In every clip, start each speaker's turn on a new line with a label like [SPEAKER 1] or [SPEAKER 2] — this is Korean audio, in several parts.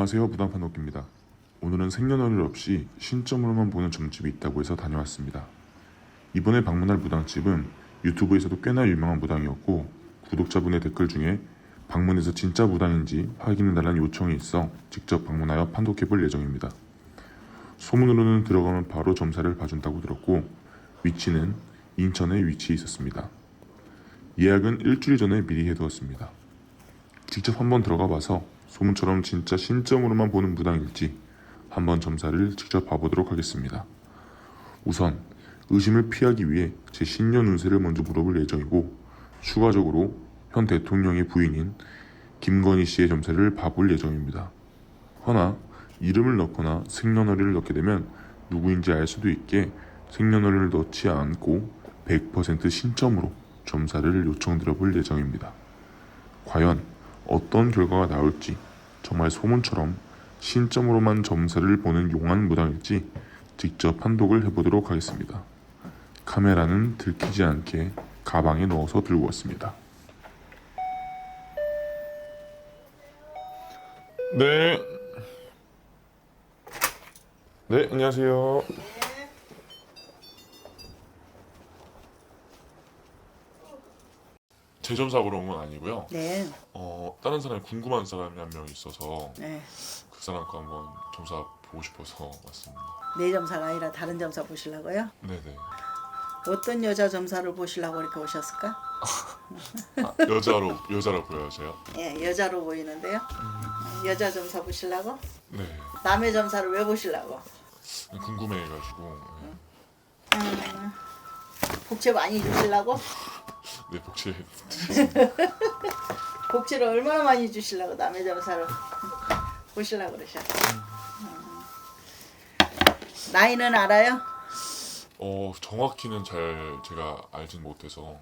[SPEAKER 1] 안녕하세요 무당판 옥기입니다. 오늘은 생년월일 없이 신점으로만 보는 점집이 있다고 해서 다녀왔습니다. 이번에 방문할 무당집은 유튜브에서도 꽤나 유명한 무당이었고 구독자분의 댓글 중에 방문해서 진짜 무당인지 확인해달라는 요청이 있어 직접 방문하여 판독해볼 예정입니다. 소문으로는 들어가면 바로 점사를 봐준다고 들었고 위치는 인천에 위치해 있었습니다. 예약은 일주일 전에 미리 해두었습니다. 직접 한번 들어가 봐서 소문처럼 진짜 신점으로만 보는 무당일지 한번 점사를 직접 봐보도록 하겠습니다. 우선 의심을 피하기 위해 제 신년 운세를 먼저 물어볼 예정이고 추가적으로 현 대통령의 부인인 김건희 씨의 점사를 봐볼 예정입니다. 허나 이름을 넣거나 생년월일을 넣게 되면 누구인지 알 수도 있게 생년월일을 넣지 않고 100% 신점으로 점사를 요청드려 볼 예정입니다. 과연 어떤 결과가 나올지 정말 소문처럼 신점으로만 점사를 보는 용한 무당일지 직접 판독을 해보도록 하겠습니다. 카메라는 들키지 않게 가방에 넣어서 들고 왔습니다. 네. 네, 안녕하세요. 제 점사 보러 온건 아니고요.
[SPEAKER 2] 네,
[SPEAKER 1] 어 다른 사람이 궁금한 사람이 한 명 있어서
[SPEAKER 2] 네.
[SPEAKER 1] 그 사람 거 한번 점사 보고 싶어서 왔습니다.
[SPEAKER 2] 내 점사가 아니라 다른 점사 보시려고요?
[SPEAKER 1] 네네.
[SPEAKER 2] 어떤 여자 점사를 보시려고 이렇게 오셨을까?
[SPEAKER 1] 아, 여자로 여자로 보여져요?
[SPEAKER 2] 예, 여자로 보이는데요. 여자 점사 보시려고?
[SPEAKER 1] 네.
[SPEAKER 2] 남의 점사를 왜 보시려고?
[SPEAKER 1] 궁금해가지고
[SPEAKER 2] 복채 많이 주시려고?
[SPEAKER 1] 네 복채
[SPEAKER 2] 복채를 얼마나 많이 주시려고 남의 점사를 보시려고 그러셔? 음. 나이는 알아요?
[SPEAKER 1] 어 정확히는 잘 제가 알진 못해서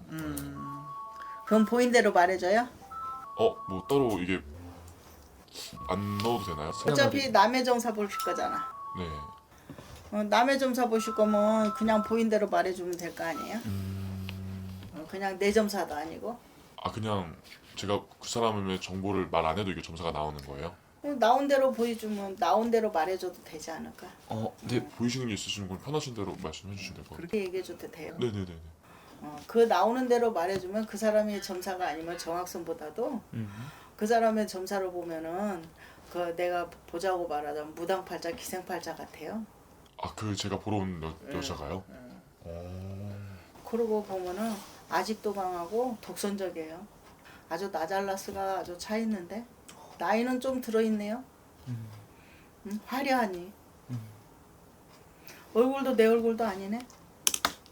[SPEAKER 2] 그럼 보인 대로 말해줘요?
[SPEAKER 1] 어 뭐 따로 이게 안 넣어도 되나요?
[SPEAKER 2] 어차피 남의 점사 보실 거잖아.
[SPEAKER 1] 네.
[SPEAKER 2] 어, 남의 점사 보실 거면 그냥 보인 대로 말해주면 될 거 아니에요? 어, 그냥 내 점사도 아니고
[SPEAKER 1] 아 그냥 제가 그 사람의 정보를 말 안 해도 이게 점사가 나오는 거예요?
[SPEAKER 2] 그냥 나온 대로 보여주면 나온 대로 말해줘도 되지 않을까?
[SPEAKER 1] 어, 네 보이시는 게 있으시는 건 편하신 대로 말씀해 주시면 될 것 같아요.
[SPEAKER 2] 그렇게 얘기해줘도 돼요.
[SPEAKER 1] 네네네.
[SPEAKER 2] 어, 그 나오는 대로 말해주면 그 사람의 점사가 아니면 정확성보다도 그 사람의 점사를 보면은 그 내가 보자고 말하자면 무당팔자 기생팔자 같아요.
[SPEAKER 1] 아그 제가 보러 온 여, 여자가요? 어.
[SPEAKER 2] 그러고 보면은 아직도 강하고 독선적이에요. 아주 나잘라스가 아주 차 있는데 나이는 좀 들어있네요. 음, 화려하니. 얼굴도 내 얼굴도 아니네.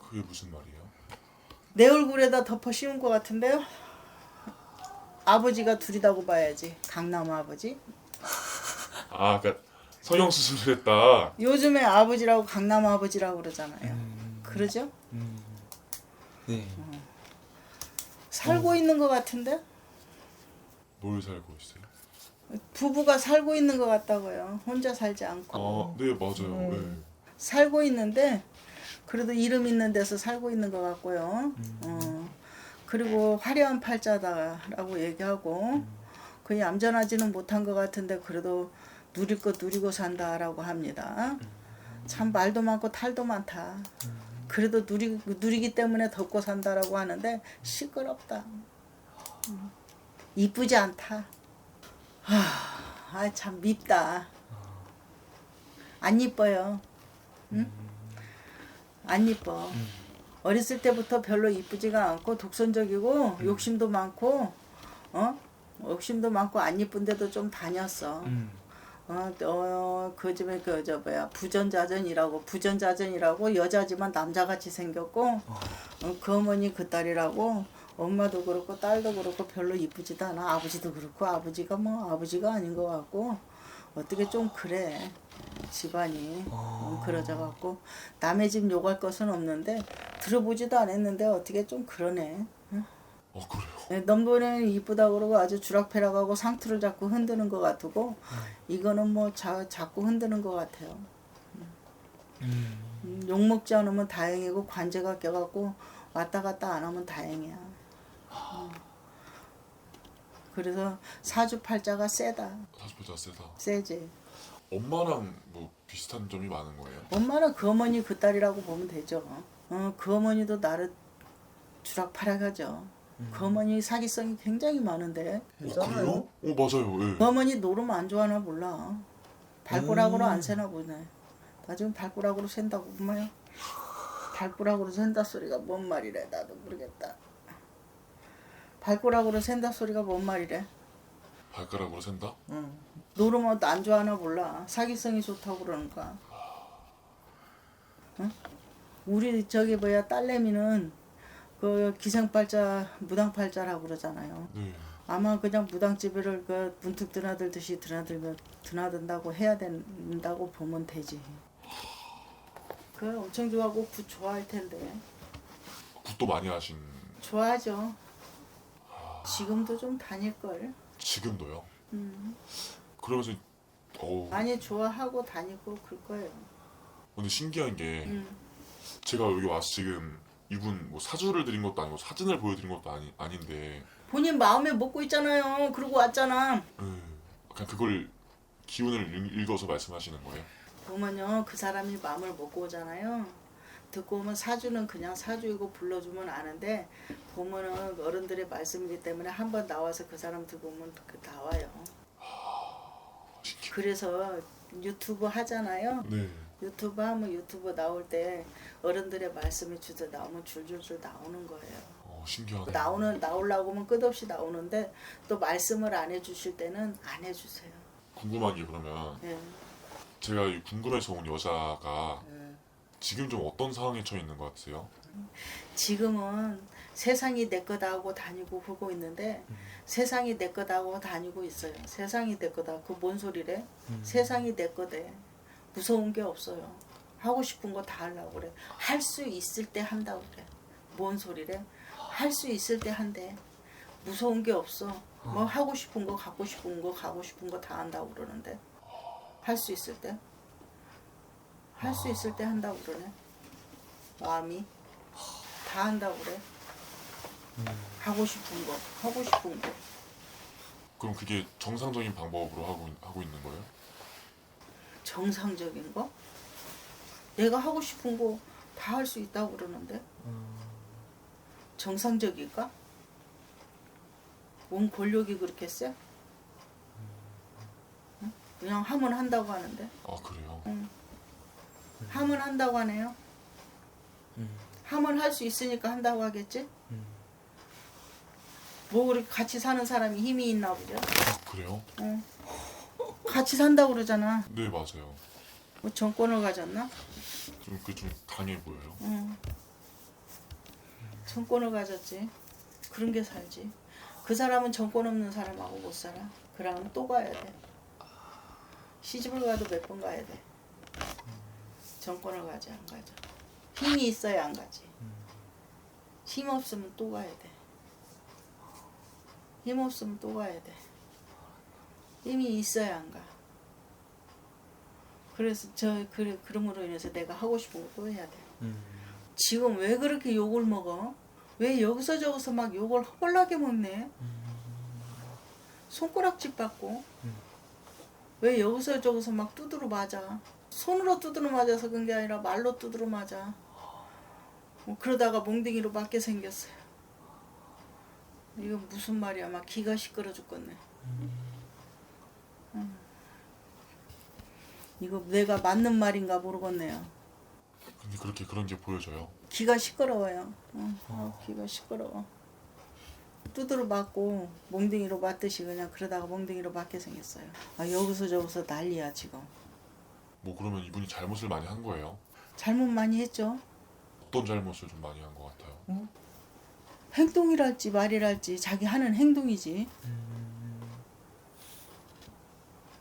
[SPEAKER 1] 그게 무슨 말이에요?
[SPEAKER 2] 내 얼굴에다 덮어 씌운 것 같은데요. 아버지가 둘이다고 봐야지. 강남 아버지.
[SPEAKER 1] 아, 그러니까 성형 수술을 했다.
[SPEAKER 2] 요즘에 아버지라고 강남 아버지라고 그러잖아요. 그러죠?
[SPEAKER 3] 네.
[SPEAKER 2] 살고 있는 것 같은데?
[SPEAKER 1] 뭘 살고 있어요?
[SPEAKER 2] 부부가 살고 있는 것 같다고요. 혼자 살지 않고.
[SPEAKER 1] 아, 네 맞아요. 네.
[SPEAKER 2] 살고 있는데 그래도 이름 있는 데서 살고 있는 것 같고요. 어. 그리고 화려한 팔자다라고 얘기하고 거의 얌전하지는 못한 것 같은데 그래도 누릴 거 누리고 산다라고 합니다. 참 말도 많고 탈도 많다. 그래도 누리, 누리기 때문에 덮고 산다라고 하는데 시끄럽다. 음. 이쁘지 않다. 아, 참 밉다. 안 이뻐요. 응? 안 이뻐. 어렸을 때부터 별로 이쁘지가 않고 독선적이고 욕심도 많고 어 욕심도 많고 안 이쁜데도 좀 다녔어.
[SPEAKER 3] 음.
[SPEAKER 2] 어, 어, 그 집에 그 저 뭐야 부전자전이라고 부전자전이라고 여자지만 남자같이 생겼고 어, 그 어머니 그 딸이라고 엄마도 그렇고 딸도 그렇고 별로 이쁘지도 않아 아버지도 그렇고 아버지가 뭐 아버지가 아닌 것 같고 어떻게 좀 그래 집안이 어, 그러자 갖고 남의 집 욕할 것은 없는데 들어보지도 않았는데 어떻게 좀 그러네.
[SPEAKER 1] 어 그래요?
[SPEAKER 2] 네, 넘보는 이쁘다 그러고 아주 주락패락하고 상투를 자꾸 흔드는 것 같고 이거는 뭐 자, 자꾸 흔드는 것 같아요.
[SPEAKER 3] 음.
[SPEAKER 2] 음, 욕 먹지 않으면 다행이고 관제가 껴갖고 왔다 갔다 안 하면 다행이야. 음. 그래서 사주팔자가 세다.
[SPEAKER 1] 사주팔자 세다.
[SPEAKER 2] 세지.
[SPEAKER 1] 엄마랑 뭐 비슷한 점이 많은 거예요?
[SPEAKER 2] 엄마는 그 어머니 그 딸이라고 보면 되죠. 어, 그 어머니도 나를 주락팔아가죠. 그 어머니 사기성이 굉장히 많은데
[SPEAKER 1] 어, 그래요? 어 맞아요. 예.
[SPEAKER 2] 그 어머니 노름 안 좋아하나 몰라. 발가락으로 안 세나 보네. 나 지금 발가락으로 센다고 엄마야. 발가락으로 센다 소리가 뭔 말이래 나도 모르겠다. 발가락으로 센다 소리가 뭔 말이래.
[SPEAKER 1] 발가락으로 센다?
[SPEAKER 2] 응. 노름은 안 좋아하나 몰라. 사기성이 좋다고 그러니까. 응? 우리 저기 뭐야 딸내미는 그 기생팔자 무당팔자라고 그러잖아요.
[SPEAKER 1] 네.
[SPEAKER 2] 아마 그냥 무당집을 그 문득 드나들듯이 드나들면 드나든다고 해야 된다고 보면 되지. 그 엄청 좋아하고 굿 좋아할 텐데
[SPEAKER 1] 굿도 많이 하신
[SPEAKER 2] 좋아하죠. 지금도 좀 다닐 걸.
[SPEAKER 1] 지금도요.
[SPEAKER 2] 음.
[SPEAKER 1] 그러면서 어
[SPEAKER 2] 많이 좋아하고 다니고 그럴 거예요.
[SPEAKER 1] 근데 신기한 게
[SPEAKER 2] 음.
[SPEAKER 1] 제가 여기 와서 지금 이분 뭐 사주를 드린 것도 아니고 사진을 보여드린 것도 아니 아닌데
[SPEAKER 2] 본인 마음에 먹고 있잖아요. 그러고 왔잖아.
[SPEAKER 1] 예. 그냥 그걸 기운을 읽- 읽어서 말씀하시는 거예요.
[SPEAKER 2] 보면요 그 사람이 마음을 먹고 오잖아요. 듣고 오면 사주는 그냥 사주이고 불러주면 아는데 보면은 어른들의 말씀이기 때문에 한 번 나와서 그 사람 듣고 오면 그 나와요.
[SPEAKER 1] 신기해.
[SPEAKER 2] 그래서 유튜브 하잖아요.
[SPEAKER 1] 네.
[SPEAKER 2] 유튜브 하면 유튜브 나올 때 어른들의 말씀이 주저 나오면 줄줄줄 나오는 거예요.
[SPEAKER 1] 어 신기하네.
[SPEAKER 2] 나오는 나오려고 하면 끝없이 나오는데 또 말씀을 안 해주실 때는 안 해주세요.
[SPEAKER 1] 궁금한 게 그러면
[SPEAKER 2] 예.
[SPEAKER 1] 제가 이 궁금해서 온 여자가
[SPEAKER 2] 예.
[SPEAKER 1] 지금 좀 어떤 상황에 처해 있는 것 같으세요?
[SPEAKER 2] 지금은 세상이 내 거다 하고 다니고 그러고 있는데 세상이 내 거다 하고 다니고 있어요. 세상이 내 거다. 그 뭔 소리래? 세상이 내 거대. 무서운 게 없어요. 하고 싶은 거 다 하려고 그래. 할 수 있을 때 한다고 그래. 뭔 소리래? 할 수 있을 때 한대. 무서운 게 없어. 뭐 하고 싶은 거, 갖고 싶은 거, 가고 싶은 거 다 한다고 그러는데. 할 수 있을 때. 할 수 있을 때 한다고 그러네. 마음이. 다 한다고 그래. 하고 싶은 거, 하고 싶은 거.
[SPEAKER 1] 그럼 그게 정상적인 방법으로 하고 있- 하고 있는 거예요?
[SPEAKER 2] 정상적인 거? 내가 하고 싶은 거 다 할 수 있다고 그러는데 정상적일까? 온 권력이 그렇게 세? 응? 그냥 하면 한다고 하는데
[SPEAKER 1] 아 그래요?
[SPEAKER 2] 응. 하면 한다고 하네요.
[SPEAKER 3] 음.
[SPEAKER 2] 하면 할 수 있으니까 한다고 하겠지?
[SPEAKER 3] 음.
[SPEAKER 2] 뭐 그렇게 같이 사는 사람이 힘이 있나 보죠?
[SPEAKER 1] 아 그래요?
[SPEAKER 2] 응. 같이 산다고 그러잖아.
[SPEAKER 1] 네 맞아요.
[SPEAKER 2] 뭐 정권을 가졌나?
[SPEAKER 1] 좀 그 좀 강해 보여요.
[SPEAKER 2] 응. 정권을 가졌지. 그런 게 살지. 그 사람은 정권 없는 사람하고 못 살아. 그러면 또 가야 돼. 시집을 가도 몇 번 가야 돼. 정권을 가지 안 가죠. 힘이 있어야 안 가지. 힘 없으면 또 가야 돼. 힘 없으면 또 가야 돼. 힘이 있어야 안 가. 그래서 저 그래 그럼으로 인해서 내가 하고 싶은 거 또 해야 돼.
[SPEAKER 3] 음.
[SPEAKER 2] 지금 왜 그렇게 욕을 먹어? 왜 여기서 저기서 막 욕을 허벌나게 먹네? 손가락질 받고 왜 여기서 저기서 막 두드러 맞아? 손으로 두드러 맞아서 그런 게 아니라 말로 두드러 맞아. 뭐 그러다가 몽둥이로 맞게 생겼어요. 이거 무슨 말이야? 막 기가 시끄러 죽겠네. 음. 이거 내가 맞는 말인가 모르겠네요.
[SPEAKER 1] 근데 그렇게 그런 게 보여져요.
[SPEAKER 2] 귀가 시끄러워요. 어, 아, 귀가 시끄러워. 두드러 맞고 몽둥이로 맞듯이 그냥 그러다가 몽둥이로 맞게 생겼어요. 아, 여기서 저기서 난리야 지금.
[SPEAKER 1] 뭐 그러면 이분이 잘못을 많이 한 거예요?
[SPEAKER 2] 잘못 많이 했죠.
[SPEAKER 1] 어떤 잘못을 좀 많이 한 것 같아요?
[SPEAKER 2] 행동이랄지 말이랄지 자기 하는 행동이지.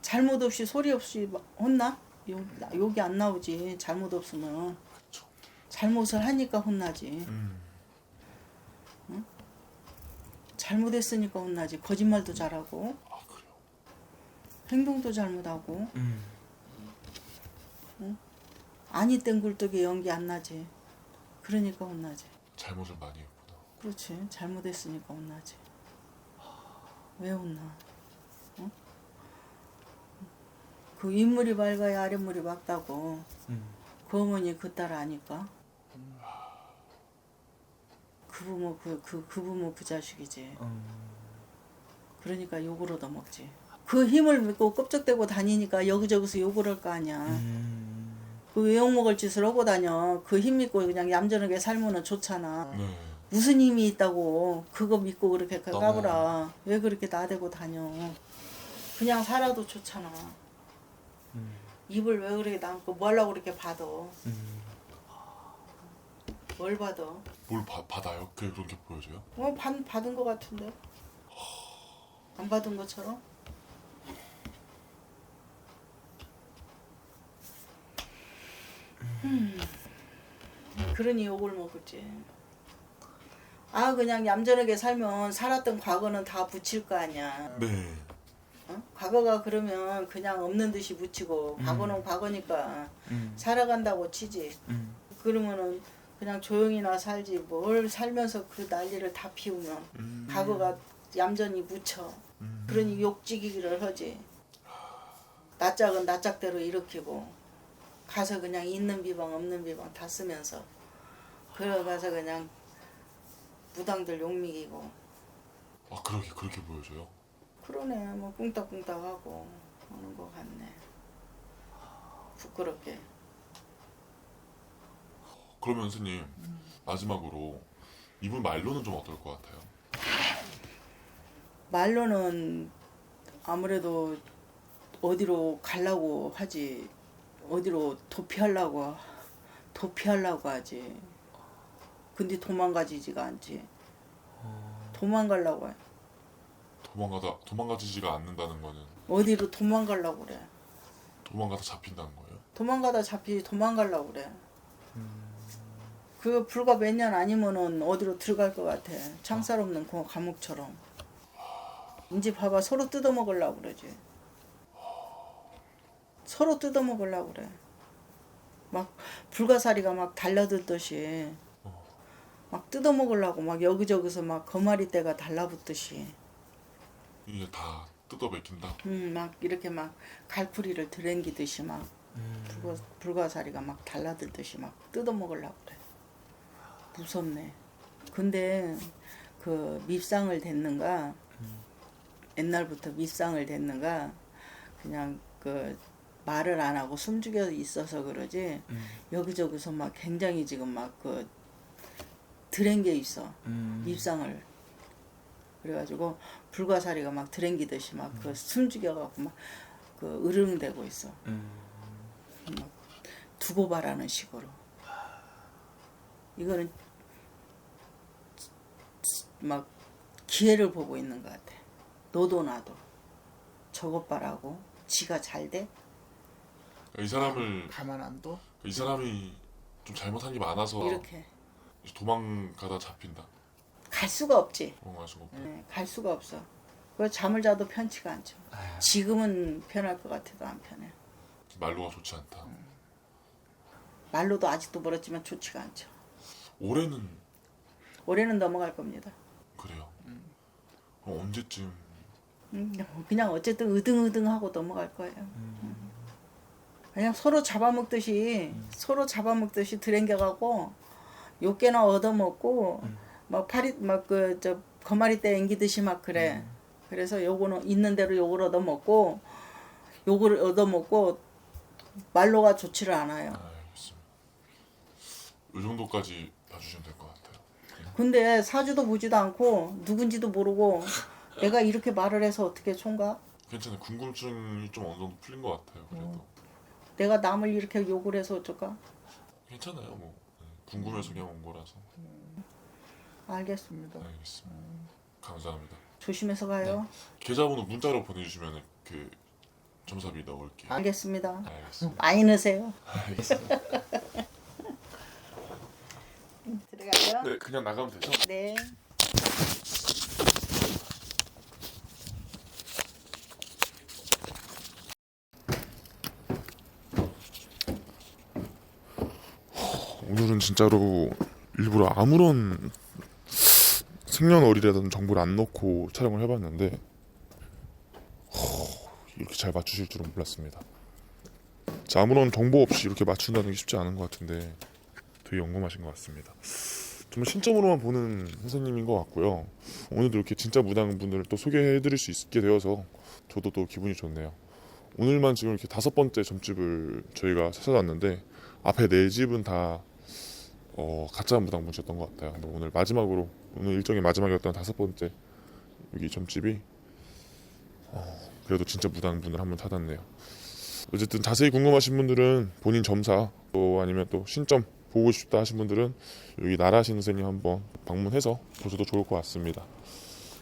[SPEAKER 2] 잘못 없이 소리 없이 막 혼나? 욕, 욕이 안 나오지. 잘못 없으면. 잘못을 하니까 혼나지.
[SPEAKER 1] 음.
[SPEAKER 2] 잘못했으니까 혼나지. 거짓말도 잘하고
[SPEAKER 1] 아?
[SPEAKER 2] 행동도 잘못하고
[SPEAKER 3] 음.
[SPEAKER 2] 아니 땐 굴뚝에 연기 안 나지. 그러니까 혼나지.
[SPEAKER 1] 잘못을 많이 했구나.
[SPEAKER 2] 그렇지. 잘못했으니까 혼나지. 왜 웃나? 어? 그 윗물이 맑아야 아랫물이 맑다고.
[SPEAKER 3] 음.
[SPEAKER 2] 그 어머니 그 딸 아니까. 그 부모 그 그 그 부모 그 자식이지.
[SPEAKER 3] 음.
[SPEAKER 2] 그러니까 욕을 얻어먹지. 그 힘을 믿고 껍적대고 다니니까 여기저기서 욕을 할 거 아니야.
[SPEAKER 3] 음.
[SPEAKER 2] 그 욕먹을 짓을 하고 다녀. 그 힘 믿고 그냥 얌전하게 살면은 좋잖아.
[SPEAKER 1] 네.
[SPEAKER 2] 무슨 힘이 있다고 그거 믿고 그렇게 까불어. 왜 그렇게 나대고 다녀. 그냥 살아도 좋잖아.
[SPEAKER 3] 음.
[SPEAKER 2] 입을 왜 그렇게 남고 뭐 하려고 그렇게 받아.
[SPEAKER 3] 음.
[SPEAKER 2] 뭘 받아.
[SPEAKER 1] 뭘 받- 받아요? 그게 그렇게 보여줘요?
[SPEAKER 2] 어, 받, 받은 거 같은데. 안 받은 것처럼? 음. 그러니 욕을 먹었지. 아 그냥 얌전하게 살면 살았던 과거는 다 붙일 거 아니야.
[SPEAKER 1] 네.
[SPEAKER 2] 어? 과거가 그러면 그냥 없는 듯이 묻히고 과거는 과거니까
[SPEAKER 3] 음.
[SPEAKER 2] 살아간다고 치지.
[SPEAKER 3] 음.
[SPEAKER 2] 그러면은 그냥 조용히나 살지 뭘 살면서 그 난리를 다 피우면
[SPEAKER 1] 음.
[SPEAKER 2] 과거가 얌전히 묻혀 그러니 욕지기를 하지 낯짝은 낯짝대로 일으키고 가서 그냥 있는 비방 없는 비방 다 쓰면서 그래 가서 그냥 무당들 욕먹이고
[SPEAKER 1] 아 그렇게 그렇게 보여줘요?
[SPEAKER 2] 그러네. 뭐 꿍딱꿍딱하고 하는 거 같네. 부끄럽게.
[SPEAKER 1] 그러면 스님 마지막으로 이분 말로는 좀 어떨 것 같아요?
[SPEAKER 2] 말로는 아무래도 어디로 가려고 하지 어디로 도피하려고 도피하려고 하지. 근데 도망가지지가 않지. 도망가려고 해
[SPEAKER 1] 도망가다 도망가지지가 않는다는 거는
[SPEAKER 2] 어디로 도망가려고 그래?
[SPEAKER 1] 도망가다 잡힌다는 거예요?
[SPEAKER 2] 도망가다 잡히 도망가려고 그래. 그 불과 몇 년 아니면은 어디로 들어갈 것 같아? 창살 없는 그 감옥처럼. 이제 봐봐 서로 뜯어먹으려고 그러지. 서로 뜯어먹으려고 그래. 막 불가사리가 막 달라들듯이. 막 뜯어먹으려고 막 여기저기서 막 거마리 떼가 달라붙듯이
[SPEAKER 1] 이게 다 뜯어 맥힌다.
[SPEAKER 2] 음, 막 이렇게 막 갈풀이를 들행기듯이 막
[SPEAKER 3] 음.
[SPEAKER 2] 불가, 불가사리가 막 달라들듯이 막 뜯어먹으려고 그래. 무섭네. 근데 그 밉상을 댔는가 옛날부터 밉상을 댔는가 그냥 그 말을 안 하고 숨죽여 있어서 그러지
[SPEAKER 3] 음.
[SPEAKER 2] 여기저기서 막 굉장히 지금 막그 들행겨 있어
[SPEAKER 3] 음.
[SPEAKER 2] 밉상을 그래가지고 불가사리가 막 들행기듯이 막 그 숨죽여갖고 막 그 으르렁대고 있어
[SPEAKER 3] 음.
[SPEAKER 2] 막 두고 봐라는 식으로 이거는 막 기회를 보고 있는 것 같아 너도 나도 저것 봐라고 지가 잘 돼?
[SPEAKER 1] 이 사람을
[SPEAKER 2] 가만 안 둬?
[SPEAKER 1] 이 사람이 좀 잘못한 게 많아서
[SPEAKER 2] 이렇게
[SPEAKER 1] 도망가다 잡힌다.
[SPEAKER 2] 갈 수가 없지.
[SPEAKER 1] 도망갈 수가 없다.
[SPEAKER 2] 네, 갈 수가 없어. 그 잠을 자도 편치가 않죠.
[SPEAKER 3] 아휴.
[SPEAKER 2] 지금은 편할 것 같아도 안 편해.
[SPEAKER 1] 말로가 좋지 않다.
[SPEAKER 2] 말로도 아직도 멀었지만 좋지가 않죠.
[SPEAKER 1] 올해는?
[SPEAKER 2] 올해는 넘어갈 겁니다.
[SPEAKER 1] 그래요. 그럼 언제쯤?
[SPEAKER 2] 음, 그냥 어쨌든 으등으등하고 넘어갈 거예요. 음. 그냥 서로 잡아먹듯이 서로 잡아먹듯이 들행겨가고 욕개나 얻어먹고 막 파리 막 그 저 거마리 때 앵기듯이 막 그래. 그래서 요거는 있는 대로 욕을 얻어먹고 욕을 얻어먹고 말로가 좋지를 않아요.
[SPEAKER 1] 아. 이 정도까지 봐주시면 될 것 같아요.
[SPEAKER 2] 근데 사주도 보지도 않고 누군지도 모르고 내가 이렇게 말을 해서 어떻게 총각?
[SPEAKER 1] 괜찮아요. 궁금증이 좀 어느 정도 풀린 것 같아요. 그래도
[SPEAKER 2] 내가 남을 이렇게 욕을 해서 어쩔까?
[SPEAKER 1] 괜찮아요. 뭐 네, 궁금해서 그냥 온 거라서
[SPEAKER 2] 알겠습니다.
[SPEAKER 1] 알겠습니다. 감사합니다.
[SPEAKER 2] 조심해서 가요.
[SPEAKER 1] 계좌번호 문자로 보내주시면 그 점사비 넣을게요.
[SPEAKER 2] 알겠습니다.
[SPEAKER 1] 알겠습니다.
[SPEAKER 2] 많이 넣으세요.
[SPEAKER 1] 알겠습니다.
[SPEAKER 2] 들어가요.
[SPEAKER 1] 네, 그냥 나가면 되죠?
[SPEAKER 2] 네.
[SPEAKER 1] 오늘은 진짜로 일부러 아무런 생년월일이라든 정보를 안 넣고 촬영을 해봤는데 이렇게 잘 맞추실 줄은 몰랐습니다. 자, 아무런 정보 없이 이렇게 맞춘다는 게 쉽지 않은 것 같은데 되게 영감하신 것 같습니다. 정말 신점으로만 보는 선생님인 것 같고요. 오늘도 이렇게 진짜 무당 분들을 또 소개해드릴 수 있게 되어서 저도 또 기분이 좋네요. 오늘만 지금 이렇게 다섯 번째 점집을 저희가 찾아왔는데 앞에 네 집은 다 어, 가짜 무당 분이셨던 것 같아요. 오늘 마지막으로 오늘 일정의 마지막이었던 다섯 번째 여기 점집이 어, 그래도 진짜 무당 분을 한번 찾았네요. 어쨌든 자세히 궁금하신 분들은 본인 점사 또 아니면 또 신점 보고 싶다 하신 분들은 여기 나라 신 선생님 한번 방문해서 보셔도 좋을 것 같습니다.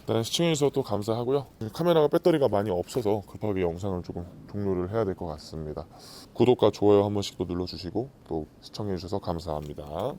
[SPEAKER 1] 일단 시청해주셔서 또 감사하고요. 카메라가 배터리가 많이 없어서 급하게 영상을 조금 종료를 해야 될 것 같습니다. 구독과 좋아요 한 번씩 또 눌러주시고 또 시청해주셔서 감사합니다.